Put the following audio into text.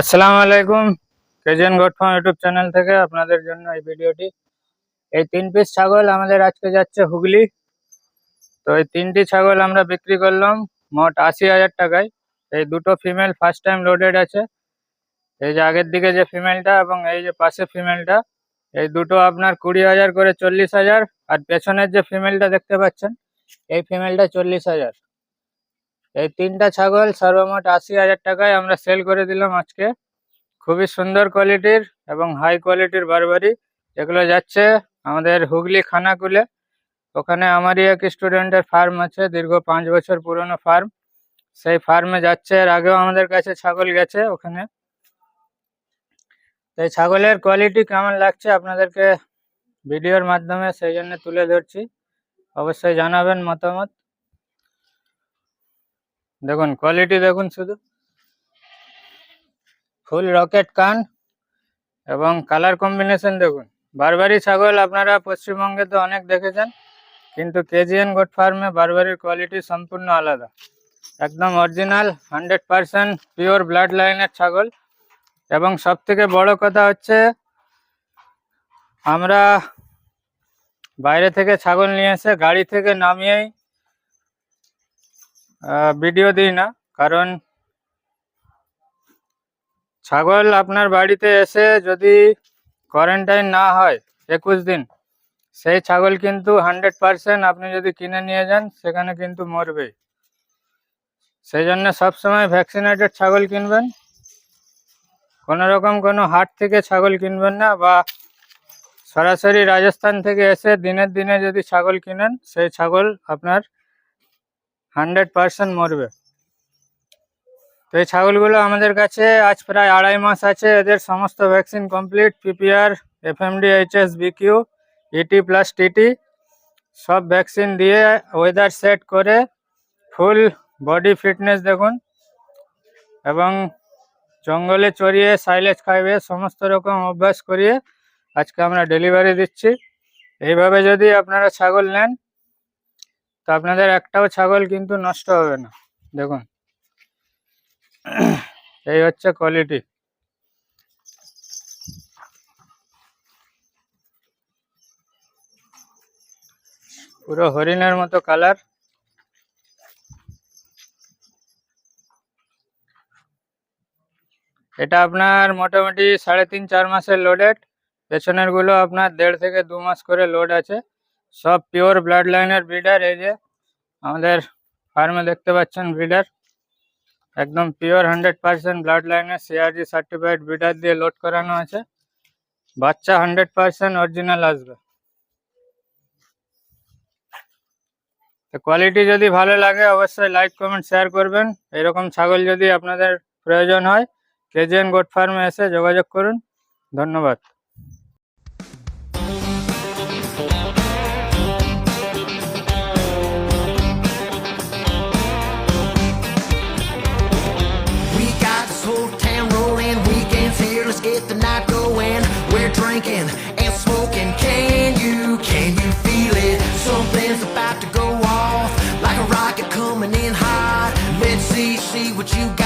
আসসালামু আলাইকুম। কেজেন farm YouTube channel থেকে আপনাদের জন্য এই ভিডিওটি। এই তিন পিস ছাগল আমাদের আজকে যাচ্ছে হুগলি। তো এই তিনটি ছাগল আমরা বিক্রি করলাম মোট আশি হাজার টাকায়। এই দুটো ফিমেল ফার্স্ট টাইম লোডেড আছে। এই যে আগের দিকে যে ফিমেলটা এবং এই যে পাশে ফিমেলটা, এই দুটো আপনার কুড়ি হাজার করে চল্লিশ হাজার। আর পেছনের যে ফিমেলটা দেখতে পাচ্ছেন, এই ফিমেলটা চল্লিশ হাজার। এই তিনটা ছাগল সর্বমোট আশি হাজার টাকায় আমরা সেল করে দিলাম আজকে। খুবই সুন্দর কোয়ালিটির এবং হাই কোয়ালিটির বারবারি এগুলো যাচ্ছে আমাদের হুগলি খানাকুলে। ওখানে আমারই এক স্টুডেন্টের ফার্ম আছে, দীর্ঘ পাঁচ বছর পুরনো ফার্ম সেই ফার্মে যাচ্ছে, এর আগেও আমাদের কাছে ছাগল গেছে ওখানে। এই ছাগলের কোয়ালিটি কেমন লাগছে আপনাদেরকে ভিডিওর মাধ্যমে সেই জন্য তুলে ধরছি। অবশ্যই জানাবেন মতামত। দেখুন কোয়ালিটি দেখুন শুধু। ফুল রকেট কান এবং কালার কম্বিনেশন দেখুন। বারবারি ছাগল, আপনারা পশ্চিমবঙ্গে তো অনেক দেখেছেন, কিন্তু কেজিএন গোট ফার্মে বারবারির কোয়ালিটি সম্পূর্ণ আলাদা। একদম original hundred percent pure blood লাইনের ছাগল। এবং সব থেকে বড় কথা হচ্ছে, আমরা বাইরে থেকে ছাগল নিয়ে এসে গাড়ি থেকে নামিয়েই ভিডিও দিই না, কারণ ছাগল আপনার বাড়িতে এসে যদি কোয়ারেন্টাইন না হয়, একুশ দিন, সেই ছাগল কিন্তু হান্ড্রেড পারসেন্ট আপনি যদি কিনে নিয়ে যান, সেখানে কিন্তু মরবে সেই জন্য সবসময় ভ্যাকসিনেটেড ছাগল কিনবেন। কোনো রকম কোনো হাট থেকে ছাগল কিনবেন না, বা সরাসরি রাজস্থান থেকে এসে দিনের দিনে যদি ছাগল কিনেন, সেই ছাগল আপনার হান্ড্রেড পার্সেন্ট মরবে। তো এই ছাগলগুলো আমাদের কাছে আজ প্রায় আড়াই মাস আছে। এদের সমস্ত vaccine complete, PPR F FMD, HS, BQ, ET plus TT, সব ভ্যাকসিন দিয়ে ওয়েদার সেট করে ফুল বডি ফিটনেস দেখুন এবং জঙ্গলে চড়িয়ে, সাইলেজ খাইয়ে, সমস্ত রকম অভ্যাস করিয়ে আজকে আমরা ডেলিভারি দিচ্ছি। এইভাবে যদি আপনারা ছাগল নেন তো আপনাদের একটাও ছাগল কিন্তু নষ্ট হবে না। দেখুন। এই হচ্ছে কোয়ালিটি পুরো হরিণের মতো কালার এটা আপনার মোটামুটি সাড়ে তিন, চার মাসের লোডেড পেছনেরগুলো আপনার দেড় থেকে দু মাস করে লোড আছে। সব পিওর ব্লাড লাইনের ব্রিডার এই যে আমাদের ফার্মে দেখতে পাচ্ছেন ব্রিডার একদম পিওর হান্ড্রেড পার্সেন্ট ব্লাড লাইনের সিআরজি সার্টিফাইড ব্রিডার দিয়ে লোড করানো আছে। বাচ্চা হান্ড্রেড পার্সেন্ট অরিজিনাল আসবে। তো কোয়ালিটি যদি ভালো লাগে, অবশ্যই লাইক কমেন্ট শেয়ার করবেন। এরকম ছাগল যদি আপনাদের প্রয়োজন হয় কেজিএন গোট ফার্মে এসে যোগাযোগ করুন। ধন্যবাদ। drinking and smoking. Can you, can you feel it? Something's about to go off like a rocket coming in hot. Let's see, see what you got.